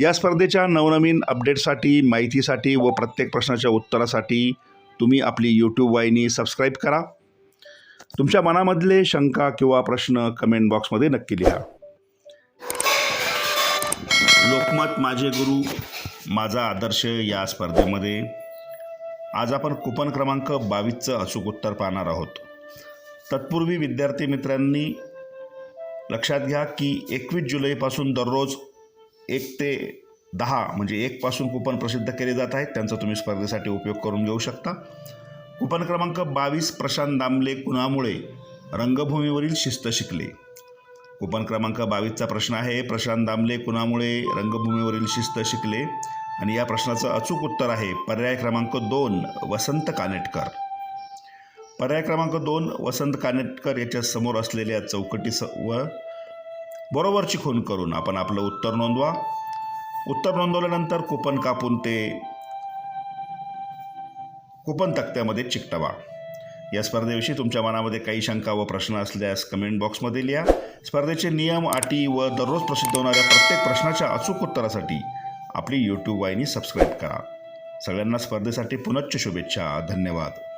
या स्पर्धेच्या नवनवीन अपडेटसाठी माहितीसाठी व प्रत्येक प्रश्नाच्या उत्तरासाठी तुम्ही आपली यूट्यूब वाहिनी सबस्क्राईब करा. तुमच्या मनामधले शंका किंवा प्रश्न कमेंट बॉक्समध्ये नक्की लिहा. लोकमत माझे गुरु माझा आदर्श या स्पर्धेमध्ये. आज आपण कुपन क्रमांक बावीसचं अचूक उत्तर पाहणार आहोत. तत्पूर्वी विद्यार्थी मित्रांनी लक्षात घ्या की एकवीस जुलैपासून दररोज एक ते दहा म्हणजे एकपासून कुपन प्रसिद्ध केले जात आहेत. त्यांचा तुम्ही स्पर्धेसाठी उपयोग करून घेऊ शकता. कुपन क्रमांक बावीस प्रशांत दामले कुणामुळे रंगभूमीवरील शिस्त शिकले? कुपन क्रमांक बावीसचा प्रश्न आहे. प्रशांत दामले कुणामुळे रंगभूमीवरील शिस्त शिकले? आणि या प्रश्नाचं अचूक उत्तर आहे. पर्याय क्रमांक दोन वसंत कानेटकर. पर्याय क्रमांक दोन वसंत कानेटकर याच्या समोर असलेल्या चौकटी व बरोबरची खून करून आपण आपलं उत्तर नोंदवा. उत्तर नोंदवल्यानंतर कुपन कापून ते कुपन तक्त्यामध्ये चिकटवा. या स्पर्धेविषयी तुमच्या मनामध्ये काही शंका व प्रश्न असल्यास कमेंट बॉक्समध्ये लिहा. स्पर्धेचे नियम अटी व दररोज प्रसिद्ध होणाऱ्या प्रत्येक प्रश्नाच्या अचूक उत्तरासाठी आपली यूट्यूब वाहिनी सबस्क्राईब करा. सगळ्यांना स्पर्धेसाठी पुनच्च शुभेच्छा. धन्यवाद.